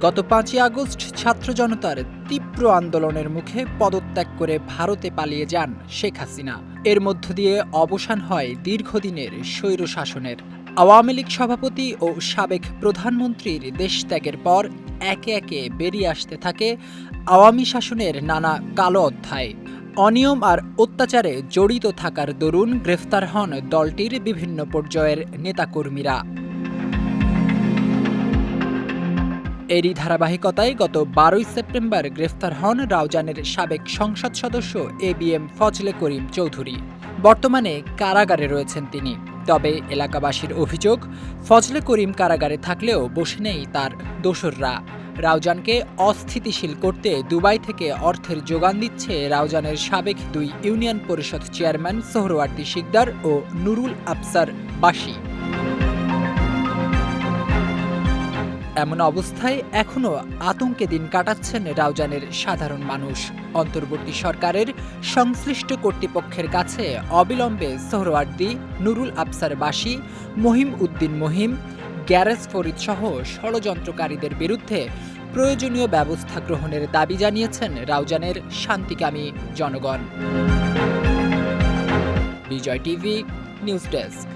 গত পাঁচই আগস্ট ছাত্র জনতার তীব্র আন্দোলনের মুখে পদত্যাগ করে ভারতে পালিয়ে যান শেখ হাসিনা। এর মধ্য দিয়ে অবসান হয় দীর্ঘদিনের স্বৈর শাসনের। আওয়ামী লীগ সভাপতি ও সাবেক প্রধানমন্ত্রীর দেশত্যাগের পর একে একে বেরিয়ে আসতে থাকে আওয়ামী শাসনের নানা কালো অধ্যায়। অনিয়ম আর অত্যাচারে জড়িত থাকার দরুন গ্রেফতার হন দলটির বিভিন্ন পর্যায়ের নেতাকর্মীরা। এরই ধারাবাহিকতায় গত বারোই সেপ্টেম্বর গ্রেফতার হন রাউজানের সাবেক সংসদ সদস্য A B M Fazle Karim Chowdhury. বর্তমানে কারাগারে রয়েছেন তিনি। তবে এলাকাবাসীর অভিযোগ, ফজলে করিম কারাগারে থাকলেও বসে নেই তার দোসররা। রাউজানকে অস্থিতিশীল করতে দুবাই থেকে অর্থের যোগান দিচ্ছে রাউজানের সাবেক দুই ইউনিয়ন পরিষদ চেয়ারম্যান সোহরওয়ার্দী শিকদার ও নুরুল আফসার বাসী এমন অবস্থায় এখনও আতঙ্কে দিন কাটাচ্ছেন রাউজানের সাধারণ মানুষ। অন্তর্বর্তী সরকারের সংশ্লিষ্ট কর্তৃপক্ষের কাছে অবিলম্বে সোহরওয়ার্দী, নুরুল আফসার বাসী মহিম উদ্দিন মহিম, গ্যারেজ ফরিদ সহ ষড়যন্ত্রকারীদের বিরুদ্ধে প্রয়োজনীয় ব্যবস্থা গ্রহণের দাবি জানিয়েছেন রাউজানের শান্তিকামী জনগণ। Bijoy TV, news desk.